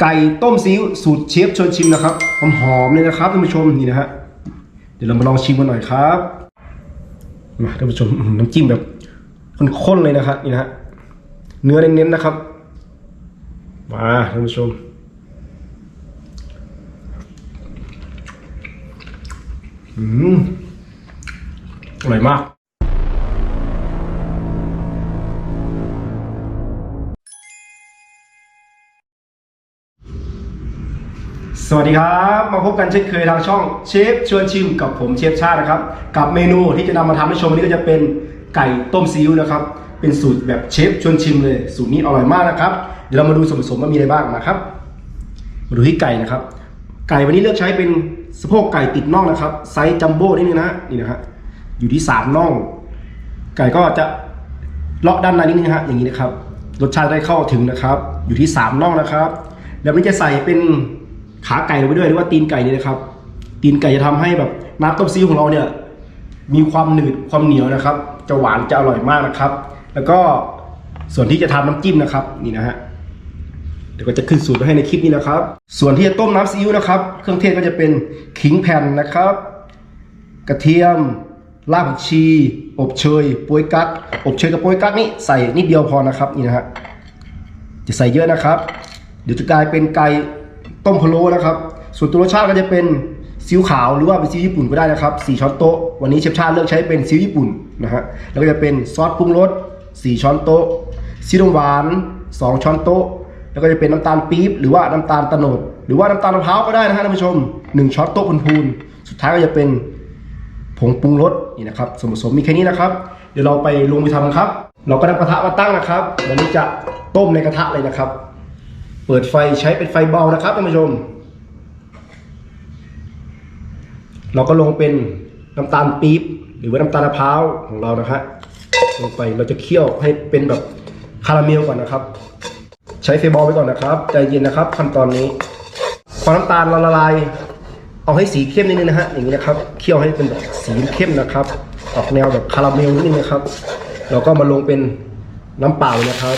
ไก่ต้มซีอิ๊วสูตรเชฟชวนชิมนะครับหอมๆเลยนะครับท่านผู้ชมนี่นะฮะเดี๋ยวเรามาลองชิมกันหน่อยครับมาท่านผู้ชมน้ำจิ้มแบบข้นๆเลยนะครับนี่นะฮะเนื้อเน้นๆนะครับมาท่านผู้ชมอืมอร่อยมาก สวัสดีครับ มาพบกันเช่นเคยทางช่องเชฟชวนชิมกับผมเชฟชาตินะครับ กับเมนูที่จะนำมาทำให้ชมวันนี้ก็จะเป็นไก่ต้มซีอิ๊วนะครับ เป็นสูตรแบบเชฟชวนชิมเลย สูตรนี้อร่อยมากนะครับ เดี๋ยวเรามาดูส่วนผสมว่ามีอะไรบ้างนะครับ มาดูที่ไก่นะครับ ไก่วันนี้เลือกใช้เป็นสะโพกไก่ติดน่องนะครับไซส์จัมโบ้นิดนึงนะฮะนี่นะฮะอยู่ที่สามน่อง ไก่ก็จะเลาะด้านในนิดนึงนะฮะอย่างนี้นะครับ รสชาติได้เข้าถึงนะครับ อยู่ที่สามน่องนะครับ แล้ววันจะใส่เป็น ขาไก่ลงไปด้วยหรือว่าตีนไก่นี่นะครับ ตีนไก่จะทำให้แบบน้ำต้มซีอิ๊วของเราเนี่ย มีความหนืดความเหนียวนะครับ จะหวานจะอร่อยมากนะครับ แล้วก็ส่วนที่จะทำน้ำจิ้มนะครับนี่นะฮะเดี๋ยวก็จะขึ้นสูตรไว้ให้ในคลิปนี้นะครับ ส่วนที่จะต้มน้ำซีอิ๊วนะครับ เครื่องเทศก็จะเป็นขิงแผ่นนะครับ กระเทียมรากผักชี อบเชยโปยกั๊กอบเชยกับโปยกั๊กนี่ใส่นิดเดียวพอนะครับนี่นะฮะจะใส่เยอะนะครับ เดี๋ยวจะกลายเป็นไก่ ต้มพะโล้นะครับ ส่วนตัวรสชาติก็จะเป็นซีอิ๊วขาวหรือว่าเป็นซีอิ๊วญี่ปุ่นก็ได้นะครับ4ช้อนโต๊ะ วันนี้เชฟชาติเลือกใช้เป็นซีอิ๊วญี่ปุ่นนะฮะ แล้วก็จะเป็นซอสปรุงรส4ช้อนโต๊ะ ซีอิ๊วหวาน 2 ช้อนโต๊ะ แล้วก็จะเป็นน้ำตาลปี๊บหรือว่าน้ำตาลตะโนด หรือว่าน้ำตาลมะพร้าวก็ได้นะฮะท่านผู้ชม 1 ช้อนโต๊ะพูนๆสุดท้ายก็จะเป็นผงปรุงรสนี่นะครับส่วนผสมมีแค่นี้นะครับ เดี๋ยวเราไปลงมือทำกันครับ เราก็นำกระทะมาตั้งนะครับวันนี้จะต้มในกระทะเลยนะครับ เปิดไฟใช้เป็นไฟเบานะครับท่านผู้ชม เราก็ลงเป็นน้ำตาลปี๊บหรือว่าน้ำตาลมะพร้าวของเรานะฮะลงไปเราจะเคี่ยวให้เป็นแบบคาราเมลก่อนนะครับ ใช้ไฟเบาไว้ก่อนนะครับใจเย็นนะครับขั้นตอนนี้พอน้ำตาลเราละลายเอาให้สีเข้มนิดนึงนะฮะอย่างนี้นะครับเคี่ยวให้เป็นแบบสีเข้มนะครับ ออกแนวแบบคาราเมลนิดนึงนะครับ เราก็มาลงเป็นน้ำเปล่านะครับ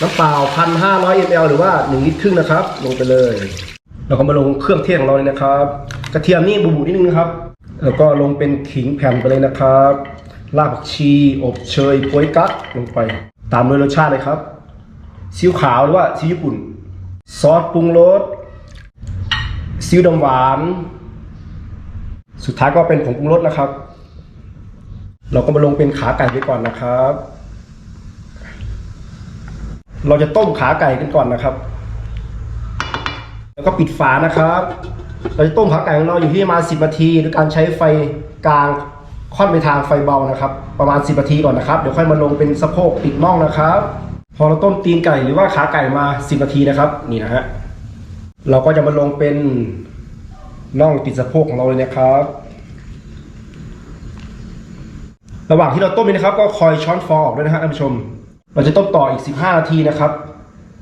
น้ำเปล่าพันห้าร้อยมลหรือว่าหนึ่งลิตรครึ่งนะครับ ลงไปเลย เราก็มาลงเครื่องเทศของเราเลยนะครับ กระเทียมนี่บุบๆนิดนึงนะครับ แล้วก็ลงเป็นขิงแผ่นไปเลยนะครับรากผักชีอบเชยโป๊ยกั๊กลงไป ตามด้วยรสชาติเลยครับซีอิ๊วขาวหรือว่าซีอิ๊วญี่ปุ่น ซอสปรุงรสซีอิ๊วดำหวาน สุดท้ายก็เป็นผงปรุงรสนะครับ เราก็มาลงเป็นขาไก่ไปก่อนนะครับ เราจะต้มขาไก่กันก่อนนะครับ แล้วก็ปิดฝานะครับ เราจะต้มขาไก่ของเราอยู่ที่ประมาณ10นาทีโดยการใช้ไฟกลางค่อนไปทางไฟเบานะครับ ประมาณ 10นาทีก่อนนะครับ เดี๋ยวค่อยมาลงเป็นสะโพกติดน่องนะครับ พอเราต้มตีนไก่หรือว่าขาไก่มา 10นาทีนะครับ นี่นะฮะ เราก็จะมาลงเป็นน่องติดสะโพกของเราเลยนะครับ ระหว่างที่เราต้มนี่นะครับ ก็คอยช้อนฟองออกด้วยนะฮะท่านผู้ชม เราจะต้มต่ออีก 15 นาทีนะครับ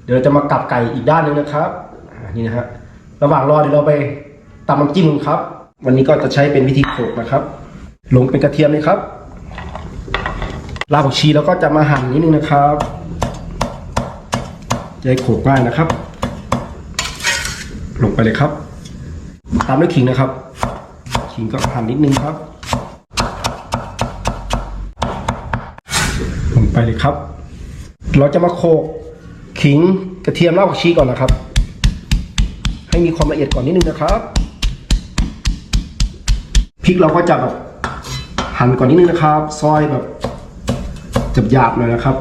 เดี๋ยวเราจะมากลับไก่อีกด้านหนึงนะครับนี่นะฮะระหว่างรอเดี๋ยวเราไปตำน้ำจิ้มกันครับ วันนี้ก็จะใช้เป็นวิธีโขลกนะครับ ลงเป็นกระเทียมเลยครับรากผักชีแล้วก็จะมาหั่นนิดนึงนะครับจะได้โขลกง่ายนะครับ ลงไปเลยครับ ตามด้วยขิงนะครับ ขิงก็หั่นนิดนึงครับ ลงไปเลยครับ เราจะมาโขลกขิงกระเทียมรากผักชีก่อนนะครับ ให้มีความละเอียดก่อนนิดนึงนะครับพริกเราก็จะแบบหั่นก่อนนิดนึงนะครับ ซอยแบบหยาบๆหน่อยนะครับ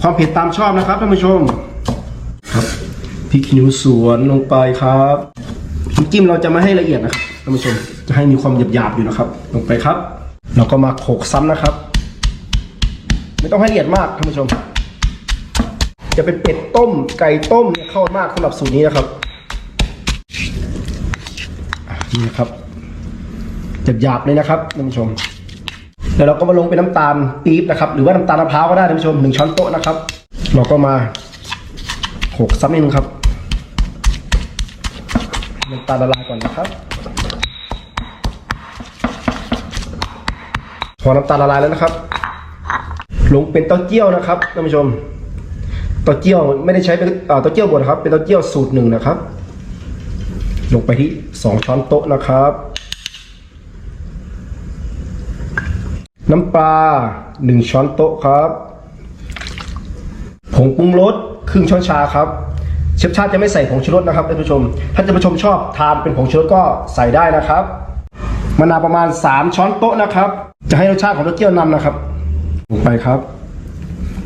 ความเผ็ดตามชอบนะครับท่านผู้ชมครับพริกขี้หนูสวนลงไปครับน้ำจิ้มเราจะไม่ให้ละเอียดนะครับท่านผู้ชมจะให้มีความหยาบๆอยู่นะครับ ลงไปครับ เราก็มาโขลกซ้ำนะครับ ไม่ต้องให้ละเอียดมากท่านผู้ชม จะเป็นเป็ดต้มไก่ต้มเนี่ยเข้ามากสำหรับสูตรนี้นะครับนี่นะครับหยาบๆเลยนะครับท่านผู้ชมแล้วเราก็มาลงเป็นน้ำตาลปี๊บนะครับ หรือว่าน้ำตาลมะพร้าวก็ได้ท่านผู้ชมหนึ่งช้อนโต๊ะนะครับ เราก็มาโขลกซ้ำนิดนึงครับน้ำตาลละลายก่อนนะครับ พอน้ำตาลละลายแล้วนะครับ ลงเป็นเต้าเจี้ยวนะครับท่านผู้ชม เต้าเจี้ยวไม่ได้ใช้เป็นเอ่อเต้าเจี้ยวบดครับ เป็นเต้าเจี้ยวสูตรหนึ่งนะครับ ลงไปที่สองช้อนโต๊ะนะครับ น้ำปลาหนึ่งช้อนโต๊ะครับผงปรุงรสครึ่งช้อนชาครับเชฟชาติจะไม่ใส่ผงชูรสนะครับท่านผู้ชม ถ้าท่านผู้ชมชอบทานเป็นผงชูรสก็ใส่ได้นะครับมะนาวประมาณ 3 ช้อนโต๊ะนะครับ จะให้รสชาติของต้าเจี้ยวนำนะครับลงไปครับ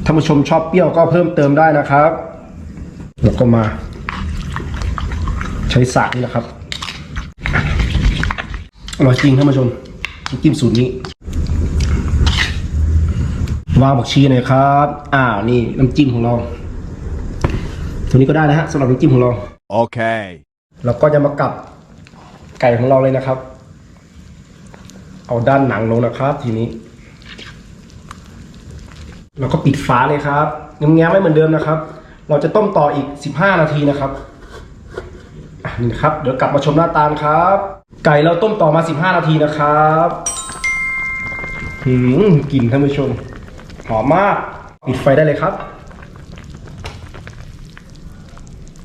ท่านผู้ชมชอบเปรี้ยวก็เพิ่มเติมได้นะครับ แล้วก็มา ใช้สากนี่นะครับอร่อยจริงท่านผู้ชมน้ำจิ้มสูตรนี้วางบักชีหน่อยครับอ้าวนี่น้ำจิ้มของเราตัวนี้ก็ได้นะฮะสำหรับน้ำจิ้มของเรา Okay. เราก็จะมากับไก่ของเราเลยนะครับ เอาด้านหนังลงนะครับ ทีนี้ เราก็ปิดฝาเลยครับงแง้มๆไว้เหมือนเดิมนะครับ เราจะต้มต่ออีก 15 นาทีนะครับนี่นะครับเดี๋ยวกลับมาชมหน้าตาครับ ไก่เราต้มต่อมา 15 นาทีนะครับหืมกลิ่นท่านผู้ชมหอมมากปิดไฟได้เลยครับ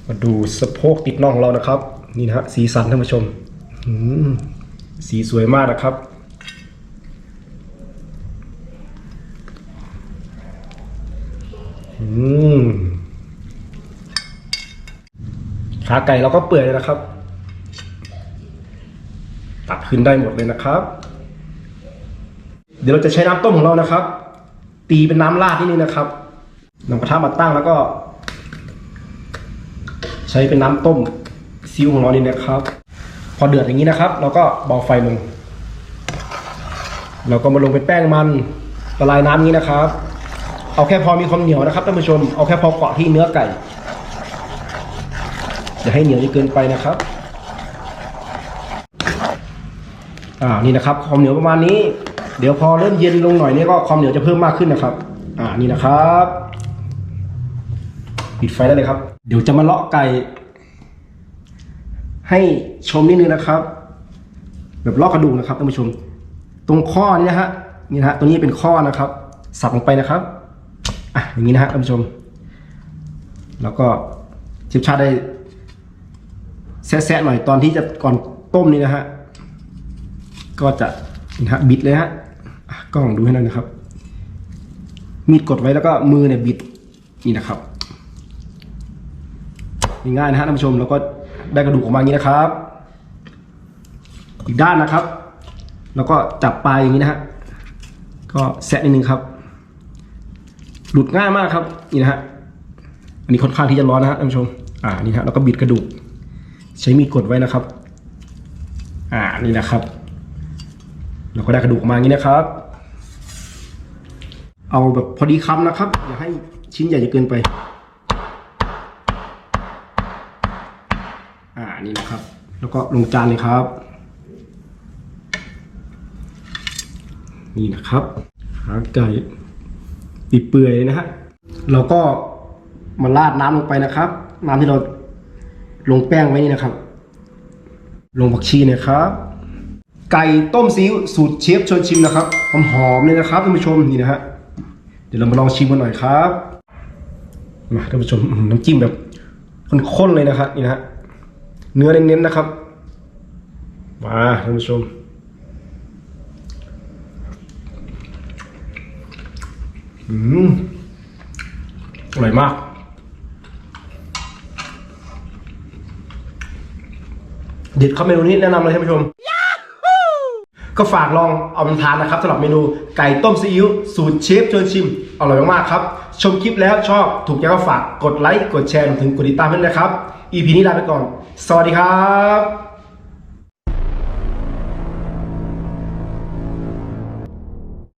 มาดูสะโพกติดน่องของเรานะครับ นี่นะฮะสีสันท่านผู้ชมหืมสีสวยมากนะครับ มขาไก่เราก็เปื่อยเลยนะครับ ตัดขึ้นได้หมดเลยนะครับ เดี๋ยวเราจะใช้น้ำต้มของเรานะครับ ตีเป็นน้ำราดที่นี่นะครับนำกระทะมาตั้งแล้วก็ ใช้เป็นน้ำต้มซีอิ๊วของเรานี่นะครับ พอเดือดอย่างนี้นะครับ เราก็เบาไฟลงเราก็มาลงเป็นแป้งมันละลายน้ำนี้นะครับ เอาแค่พอมีความเหนียวนะครับท่านผู้ชม เอาแค่พอเกาะที่เนื้อไก่อย่าให้เหนียวจนเกินไปนะครับ อ่า นี่นะครับ ความเหนียวประมาณนี้ เดี๋ยวพอเริ่มเย็นลงหน่อยนี่ก็ความเหนียวจะเพิ่มมากขึ้นนะครับ อ่า นี่นะครับ ปิดไฟได้เลยครับ เดี๋ยวจะมาเลาะไก่ ให้ชมนิดนึงนะครับ แบบเลาะกระดูกนะครับท่านผู้ชม ตรงข้อนี้นะฮะ นี่นะฮะ ตัวนี้เป็นข้อนะครับ สับลงไปนะครับ อะอย่างนี้นะฮะท่านผู้ชม แล้วก็เชฟชาติได้แซะๆหน่อยตอนที่จะก่อนต้มนี่นะฮะก็จะนะฮะบิดเลยฮะะกล้องดูให้หน่อยนะครับ มีดกดไว้แล้วก็มือเนี่ยบิดนี่นะครับง่ายนะฮะท่านผู้ชมแล้วก็ได้กระดูกออกมาอย่างนี้นะครับ อีกด้านนะครับ แล้วก็จับปลายอย่างนี้นะฮะก็แซะนิดนึงครับ หลุดง่ายมากครับนี่นะฮะอันนี้ค่อนข้างที่จะร้อนนะฮะท่านผู้ชมอ่านี่ฮะแล้วก็บิดกระดูก ใช้มีดกดไว้นะครับ อ่านี่นะครับ เราก็ได้กระดูกออกมาอย่างนี้นะครับ เอาแบบพอดีคำนะครับ อย่าให้ชิ้นใหญ่จนเกินไป อ่านี่นะครับ แล้วก็ลงจานเลยครับ นี่นะครับขาไก่ ปีเปื่อยเลยนะฮะเราก็มาราดน้ำลงไปนะครับ น้ำที่เราลงแป้งไว้นี่นะครับ ลงผักชีนะครับ ไก่ต้มซีอิ๊วสูตรเชฟชวนชิมนะครับหอมๆเลยนะครับท่านผู้ชมนี่นะฮะเดี๋ยวเรามาลองชิมกันหน่อยครับมาท่านผู้ชมน้ำจิ้มแบบข้นๆเลยนะครับนี่นะฮะเนื้อเน้นๆนะครับมาท่านผู้ชม อืมอร่อยมาก เด็ดครับเมนูนี้แนะนำเลยท่านผู้ชม ก็ฝากลองเอาไปทานนะครับสำหรับเมนูไก่ต้มซีอิ๊วสูตรเชฟชวนชิม อร่อยมากๆครับ ชมคลิปแล้วชอบถูกใจก็ฝากกดไลค์ กดแชร์รวมถึงกดติดตามด้วยนะครับ EP นี้ลาไปก่อน สวัสดีครับ